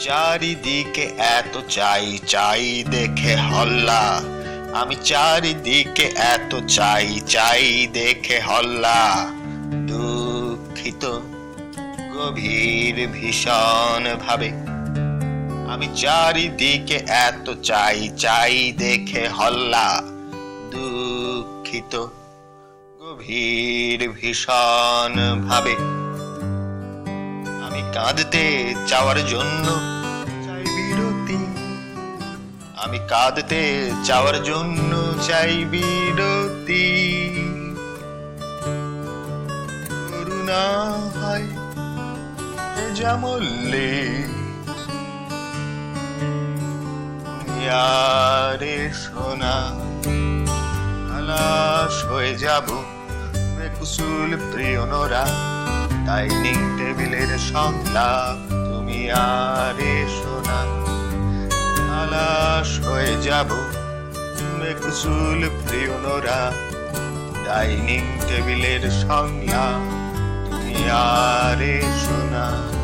চারিদিকে এত চাই চাই দেখে হল্লা। আমি চারিদিকে এত চাই চাই দেখে হল্লা। দুঃখিত, গভীর ভীষণ ভাবে। আমি চারিদিকে এত চাই চাই দেখে হল্লা। দুঃখিত, গভীর ভীষণ ভাবে। আমি কাঁদতে চাওয়ার জন্য। চাই বিরতি। আমি কাঁদতে চাওয়ার জন্য চাই বিরতি। করুণা হয় জামল্লে আরে সোনা আলাস হয়ে যাব বেকুসুল প্রিয়নরা ডাইনিং টেবিলের সংলাপ। তুমি আরে সোনা খালাস হয়ে যাব। বেকুসুল প্রিয়নরা, ডাইনিং টেবিলের সংলাপ। তুমি আর এসো সোনা